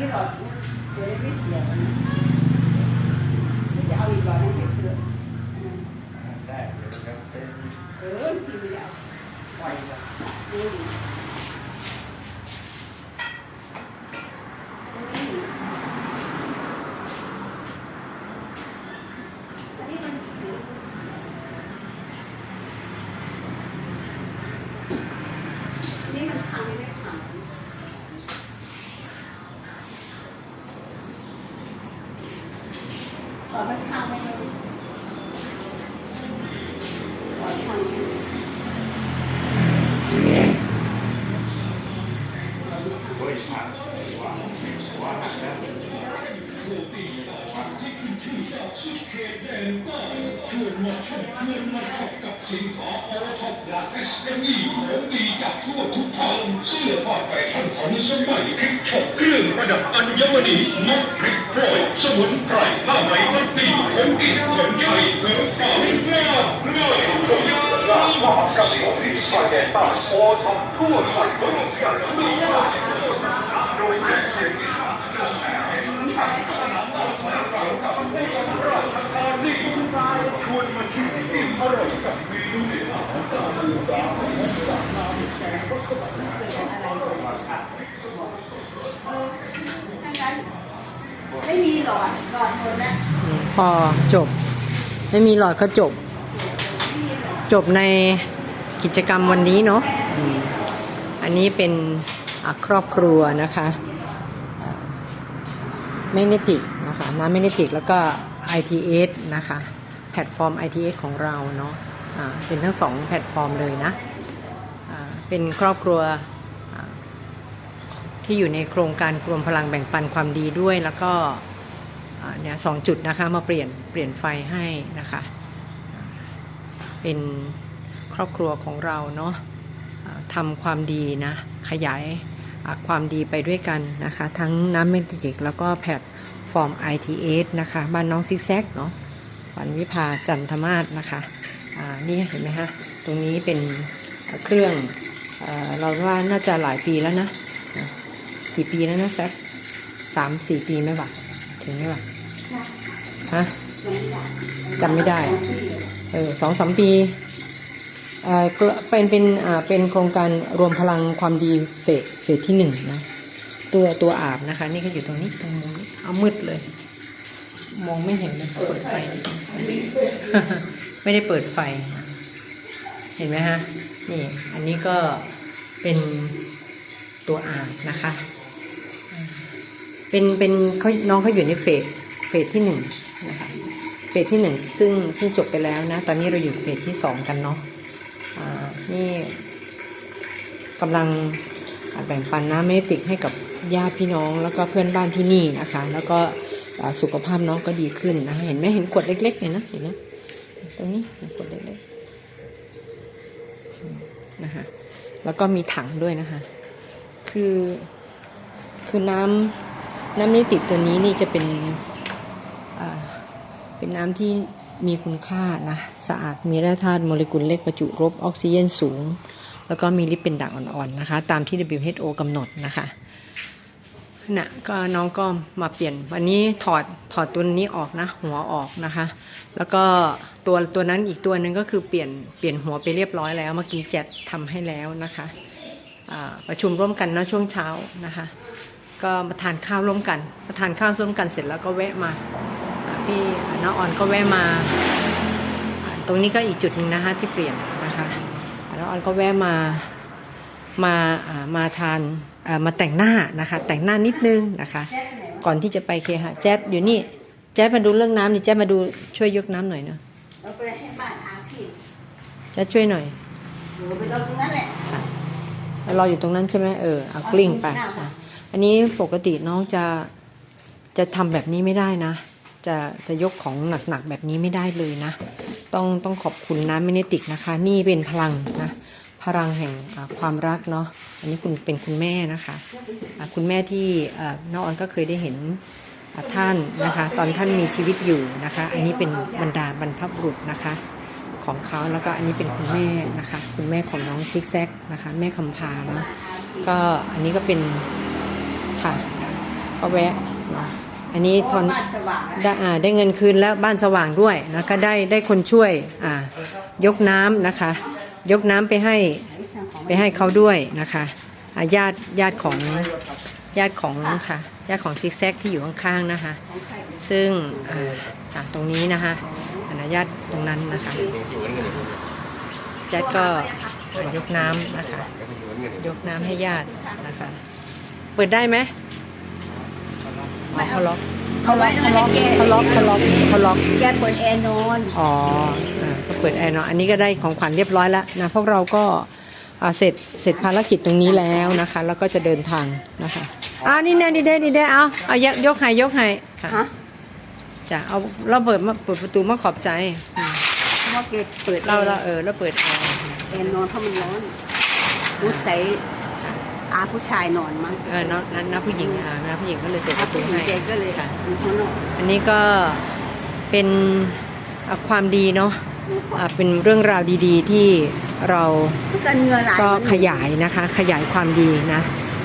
cái lò cũng sẽ biết gì? Cái chảo gì vào đến hết được ừ thì bây giờ quay rồi เอสื้อผ้าแฟชั่นของสมัยพริกฉกเครื่องประดับอัญมณีนกพริกพลอยสมุนไพรผ้าไหมมัดปีของกินของใช้ของฝากมากมายของยาลามหากรรมของที่ใส่แก่ตาโอทำทั่วไทยบริการมีมาโดยแจกเสียงอีสานเรื่องแห่งทางขนมของเรากับผู้ชมราชธานีชวนมาชิมอิ่มอร่อยกับเมนูเด็ดของตาลูดาของตานาแกงรสสลัด เออถ้างั้นไม่มีห ลอดหลอดหมดแล้วพอจบ ไม่มีหลอดก็จบ จบในกิจกรรมวันนี้เนาะอันนี้เป็นครอบครัวนะคะแมกเนติกนะคะน้ำแมกเนติกแล้วก็ ITS นะคะ แพลตฟอร์ม ITS ของเราเนาะอ่าเป็นทั้งสองแพลตฟอร์มเลยนะอ่าเป็นครอบครัวที่อยู่ในโครงการรวมพลังแบ่งปันความดีด้วยแล้วก็ เนี่ยสองจุดนะคะมาเปลี่ยนเปลี่ยนไฟให้นะคะ เป็นครอบครัวของเราเนาะทำความดีนะขยายความดีไปด้วยกันนะคะ ทั้งน้ำเมติกแล้วก็แพลตฟอร์ม ITS นะคะบ้านน้องซิกแซกเนาะวันวิภาจันทมาศนะคะนี่เห็นไหมฮะตรงนี้เป็นเครื่องเอเราว่าน่าจะหลายปีแล้วนะนะกี่ปีแล้วนะแซกสามสี่ปีไหมวะ ถึงไหมวะฮะจำไม่ได้ เออสองสามปีเอ่อเป็นเป็นอ่าเป็นโครงการรวมพลังความดีเฟสเฟสที่หนึ่งนะ ตัวตัวอาบนะคะ นี่ก็อยู่ตรงนี้ตรงมุมนี้เอามืดเลย มองไม่เห็นเลยเปิดไฟ ไม่ได้เปิดไฟ เห็นไหมฮะ นี่ อันนี้ก็เป็นตัวอาบนะคะ เป็นเป็นเขาน้องเขาอยู่ในเฟสเฟสที่หนึ่งนะคะเฟสที่หนึ่งซึ่งซึ่งจบไปแล้วนะ ตอนนี้เราอยู่เฟสที่สองกันเนาะอ่านี่กำลังแบ่งปันน้ำเมติกให้กับญาติพี่น้องแล้วก็เพื่อนบ้านที่นี่นะคะ แล้วก็สุขภาพน้องก็ดีขึ้นนะเห็นไหมเห็นขวดเล็ก ๆ เห็นนะเห็นนะตรงนี้ขวดเล็กๆนะคะแล้วก็มีถังด้วยนะคะ คือคือน้ำ น้ำเมติกตัวนี้นี่จะเป็นเป็นน้ำที่มีคุณค่านะสะอาดมีแร่ธาตุโมเลกุลเล็กประจุรบออกซิเจนสูง แล้วก็มีฤทธิ์เป็นด่างอ่อนๆนะคะ ตามที่ WHO กำหนดนะคะนะก็น้องก็มาเปลี่ยนวันนี้ถอดถอดตัวนี้ออกนะ หัวออกนะคะ แล้วก็ตัวตัวนั้นอีกตัวหนึ่งก็คือเปลี่ยนเปลี่ยนหัวไปเรียบร้อยแล้ว เมื่อกี้แจ็ดทำให้แล้วนะคะอ่าประชุมร่วมกันนะช่วงเช้านะคะ ก็มาทานข้าวร่วมกัน มาทานข้าวร่วมกันเสร็จแล้วก็แวะมาอ่าพี่น้าออนก็แวะมาอ่าตรงนี้ก็อีกจุดหนึ่งนะคะที่เปลี่ยนนะคะอ่าน้าออนก็แวะมามาอ่ามาทานอ่ามาแต่งหน้านะคะ แต่งหน้านิดนึงนะคะแจ๊คไหนวะก่อนที่จะไปเคหะแจ๊บอยู่นี่แจ๊บมาดูเรื่องน้ำนี่แจ๊บมาดูช่วยยกน้ำหน่อยเนาะเราไปให้บ้านอาพี่แจ๊บช่วยหน่อยหนูไปรอตรงนั้นแหละแล้วรออยู่ตรงนั้นใช่ไหมเออเอากลิ้งไปเอันนี้ปกติน้องจะจะทำแบบนี้ไม่ได้นะ จะจะยกของหนักๆแบบนี้ไม่ได้เลยนะ ต้องต้องขอบคุณนะเมเนติกนะคะ นี่เป็นพลังนะพลังแห่งความรักเนาะอันนี้คุณเป็นคุณแม่นะคะอ่าคุณแม่ที่น้องออนก็เคยได้เห็นท่านนะคะ ตอนท่านมีชีวิตอยู่นะคะ อันนี้เป็นบรรดาบรรพบุรุษนะคะ ของเขาแล้วก็อันนี้เป็นคุณแม่นะคะ คุณแม่ของน้องซิกแซกนะคะ แม่คำพาเนาะก็อันนี้ก็เป็น ค่ะก็แวะเนาะอันนี้ทอนบ้านสว่างนะได้อ่าได้เงินคืนแล้วบ้านสว่างด้วยนะคะได้ได้คนช่วยอ่ายกน้ำนะคะ ยกน้ำไปให้ไอ้สังไปให้เขาด้วยนะคะอ่าญาติญาติของญาติของค่ะญาติของซิกแซกที่อยู่ข้างๆนะคะของใครซึ่งอ่าอ่าตรงนี้นะคะอนุญาตตรงนั้นนะคะแจ็คก็ยกน้ำนะคะ ยกน้ำให้ญาตินะคะ เปิดได้ไหมอ๋อเขาล็อกเขาไว้เขาล็อกเขาล็อกเขาล็อกเขาล็อกแกเปิดแอร์นอนอ๋ออ่าก็เปิดแอร์เนาะอันนี้ก็ได้ของขวัญเรียบร้อยแล้วนะพวกเราก็อ่าเสร็จเสร็จภารกิจตรงนี้แล้วนะคะ แล้วก็จะเดินทางนะคะอ่านี่แน่นี่แน่นี่แน่เอาเอายกยกให้ยกให้ค่ะฮะจะเอาเราเปิดมาเปิดประตูมาขอบใจอืมเพราะว่าแกเปิดเราเราเออเราเปิดแอร์แอร์นอนเพราะมันร้อนรู้ใส่ อาผู้ชายนอนมั้งเออน้องนั้นน้าผู้หญิงอ่าน้าผู้หญิงก็เลยเปิดปอาระตูผู้หญิงให้แกก็เลยค่ะอยู่ข้างนอกอันนี้ก็เป็นอ่าความดีเนาะอ่าเป็นเรื่องราวดีๆที่เรากันเหงื่อไหลก็ขยายนะคะ ขยายความดีนะ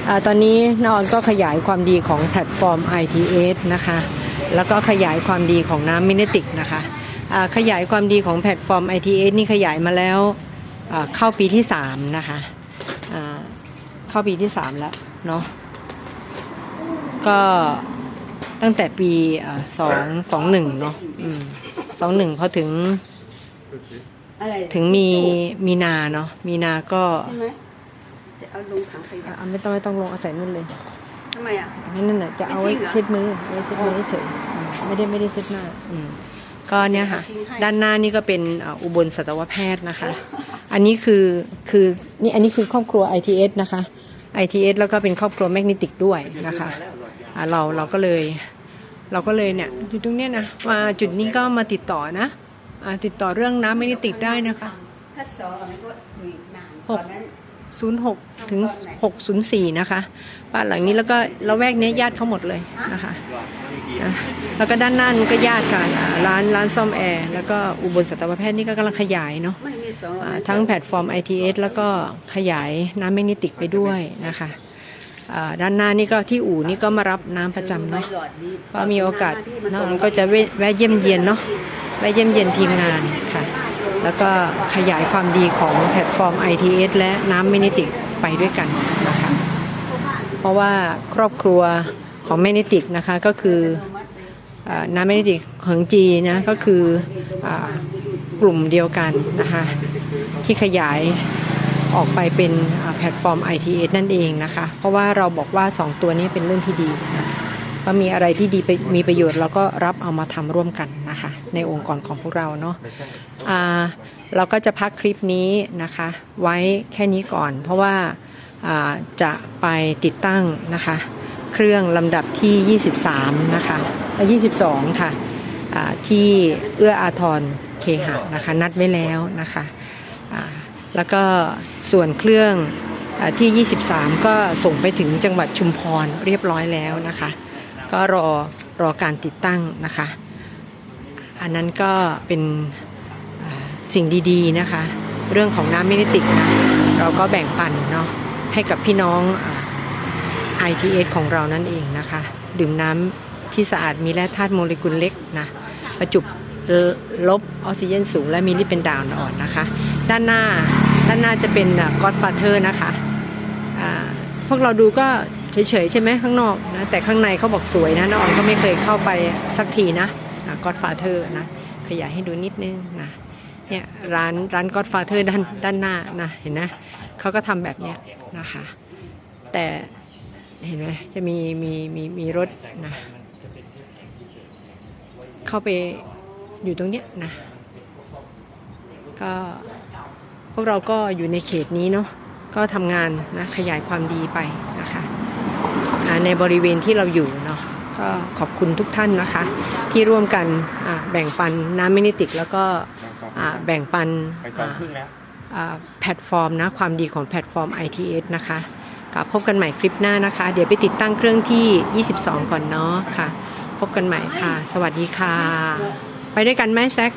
อาตอนนี้นอนก็ขยายความดีของแพลตฟอร์ม ITS นะคะ แล้วก็ขยายความดีของน้ำมินติกนะคะอ่าขยายความดีของแพลตฟอร์ม ITS นี่ขยายมาแล้วอ่าเข้าปีที่ 3 นะคะอ่า เข้าปีที่3แล้วเนาะก็ตั้งแต่ปีสองสองหนึ่งเนาะสองหนึ่งพอถึงอะไรถึงมีมีนาเนาะมีนาก็ใช่ไหมจะเอาลงถังขยะอะไม่ต้องไม่ต้องลงเอาใส่นู่นเลยทำไมอะนั่นน่ะจะเอาไว้จริงเหรอเช็ดมือไว้เช็ดมือเฉยๆอืมไม่ได้ไม่ได้เช็ดหน้า อืมก็เนี่ยค่ะ ด้านหน้านี่ก็เป็นอ่าอุบลสัตวแพทย์นะคะ อันนี้คือคือนี่อันนี้คือครอบครัว ITS นะคะ ITS แล้วก็เป็นครอบครัวแมกนิติกด้วยนะคะอ่าเราเราก็เลยเราก็เลยเนี่ยอยู่ตรงเนี้ยนะมาจุดนี้ก็มาติดต่อนะอ่าติดต่อเรื่องน้ำแมกนิติกได้นะคะถ้าสองมันก็คุยนานหตอกนนั้น06ถึง604นะคะบ้านหลังนี้แล้วก็ละแวกเนี้ยญาติเขาหมดเลยนะคะ นะแล้วก็ด้านหน้านก็ญาติกันอ่าร้านร้านซ่อมแอร์แล้วก็อุบลสัตวแพทย์นี่ก็กำลังขยายเนาะทั้งแพลตฟอร์ม ITS แล้วก็ขยายน้ำแมกนิติกไปด้วยนะคะด้านหน้านี่ก็ที่อู่นี่ก็มารับน้ำประจำเนาะก็มีโอกาสน้องก็จะแวะแวะเยี่ยมเยียนเนาะแวะเยี่ยมเยียนทีมงานค่ะ แล้วก็ขยายความดีของแพลตฟอร์ม ITS และน้ำเมนิติกไปด้วยกันนะคะเพราะว่าครอบครัว ของเมนิติกนะคะก็คืออ่าน้ำเมนิติกของจีนะก็คืออกลุ่มเดียวกันนะคะที่ขยายออกไปเป็นแพลตฟอร์ม ITS นั่นเองนะคะ เพราะว่าเราบอกว่า 2 ตัวนี้เป็นเรื่องที่ดีนะก็มีอะไรที่ดีไปมีประโยชน์เราก็รับเอามาทำร่วมกันนะคะ ในองค์กรของพวกเราเนาะเราก็จะพักคลิปนี้นะคะ ไว้แค่นี้ก่อน เพราะว่าจะไปติดตั้งนะคะ เครื่องลำดับที่ 23 นะคะ 22 ค่ะที่เอื้ออาทรเคหะนะคะนัดไว้แล้วนะคะแล้วก็ส่วนเครื่องอที่ 23 ก็ส่งไปถึงจังหวัดชุมพรเรียบร้อยแล้วนะคะ ก็รอรอการติดตั้งนะคะ อันนั้นก็เป็นสิ่งดีๆนะคะ เรื่องของน้ำเมนิติกนะเราก็แบ่งปันเนาะให้กับพี่น้องอ ITS ของเรานั่นเองนะคะ ดื่มน้ำที่สะอาดมีแร่ธาตุโมเลกุลเล็กนะประจุลบออกซิเจนสูง และมีลิปเป็นด่างอ่อนนะคะ ด้านหน้าด้านหน้าจะเป็นก็อดฟาเธอร์นะคะพวกเราดูก็เฉยๆใช่ไหมข้างนอกนะแต่ข้างในเขาบอกสวยนะน้องก็ไม่เคยเข้าไปสักทีนะก็อดฟาเธอร์นะขยายให้ดูนิดนึงนะเนี่ยร้านร้านก็อดฟาเธอร์ด้านด้านหน้านะเห็นนะเขาก็ทำแบบเนี้ยนะคะ แต่ เห็นไหมจะมีมีมีมีรถนะเข้าไปอยู่ตรงเนี้ยนะ ก็พวกเราก็อยู่ในเขตนี้เนาะก็ทำงานนะขยายความดีไปนะคะอ่าในบริเวณที่เราอยู่เนาะก็ขอบคุณทุกท่านนะคะ ที่ร่วมกันอ่าแบ่งปันน้ำมินิติก แล้วก็อ่าแบ่งปันไปสองครึ่งแล้วอ่าแพลตฟอร์มนะความดีของแพลตฟอร์ม ITS นะคะ ก็พบกันใหม่คลิปหน้านะคะ เดี๋ยวไปติดตั้งเครื่องที่ 22 ก่อนเนาะค่ะ พบกันใหม่ค่ะ สวัสดีค่ะ ไปด้วยกันไหมแซค